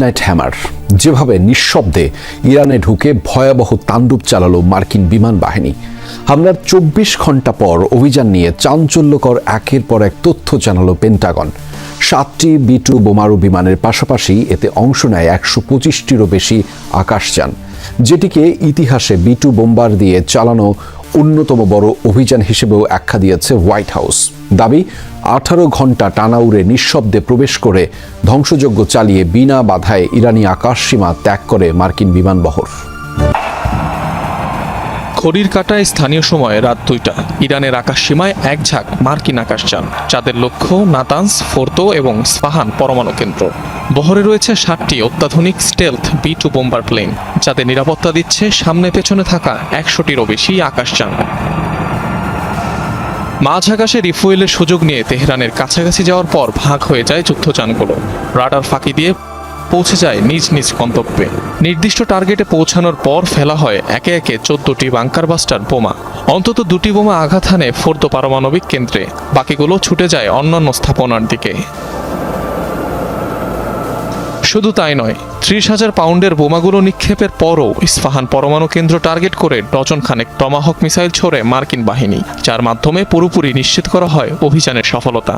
Night hammer. যেভাবে নিঃশব্দে ইরানে ঢুকে ভয়াবহ তাণ্ডব চালালো মার্কিন বিমান বাহিনী। হামলার চব্বিশ ঘণ্টা পর অভিযান নিয়ে চাঞ্চল্যকর একের পর এক তথ্য জানালো পেন্টাগন। সাতটি বি টু বোমারু বিমানের পাশাপাশি এতে অংশ নেয় একশো পঁচিশটিরও বেশি আকাশযান। যেটিকে ইতিহাসে বি টু বোম্বার দিয়ে চালানো অন্যতম বড় অভিযান হিসেবেও আখ্যা দিয়েছে হোয়াইট হাউস। দাবি, আঠারো ঘণ্টা টানা উড়ে নিঃশব্দে প্রবেশ করে ধ্বংসযজ্ঞ চালিয়ে বিনা বাধায় ইরানি আকাশসীমা ত্যাগ করে মার্কিন বিমানবহর ঘড়ির কাটায় স্থানীয় সময় রাত দুইটা। ইরানের আকাশসীমায় এক ঝাঁক মার্কিন আকাশযান যাদের লক্ষ্য নাতান্স, ফোর্তো এবং স্পাহান পরমাণু কেন্দ্র। বহরে রয়েছে ষাটটি অত্যাধুনিক stealth B two bomber plane, যাদের নিরাপত্তা দিচ্ছে সামনে পেছনে থাকা একশোটিরও বেশি আকাশযান মাঝ আকাশে রিফুয়েলের সুযোগ নিয়ে তেহরানের কাছাকাছি যাওয়ার পর ভাগ হয়ে যায় যুদ্ধযানগুলো। রাডার ফাঁকি দিয়ে পৌঁছে যায় নিজ নিজ গন্তব্যে। নির্দিষ্ট টার্গেটে পৌঁছানোর পর ফেলা হয় একে একে চোদ্দটি বাংকার বাস্টার বোমা। অন্তত দুটি বোমা আঘাত হানে ফোর্দ পারমাণবিক কেন্দ্রে। বাকিগুলো ছুটে যায় অন্যান্য স্থাপনার দিকে। শুধু তাই নয়, ত্রিশ হাজার পাউন্ডের বোমাগুলো নিক্ষেপের পরও ইস্পাহান পরমাণু কেন্দ্র টার্গেট করে ডজন খানেক টমাহক মিসাইল ছোড়ে মার্কিন বাহিনী, যার মাধ্যমে পুরোপুরি নিশ্চিত করা হয় অভিযানের সফলতা।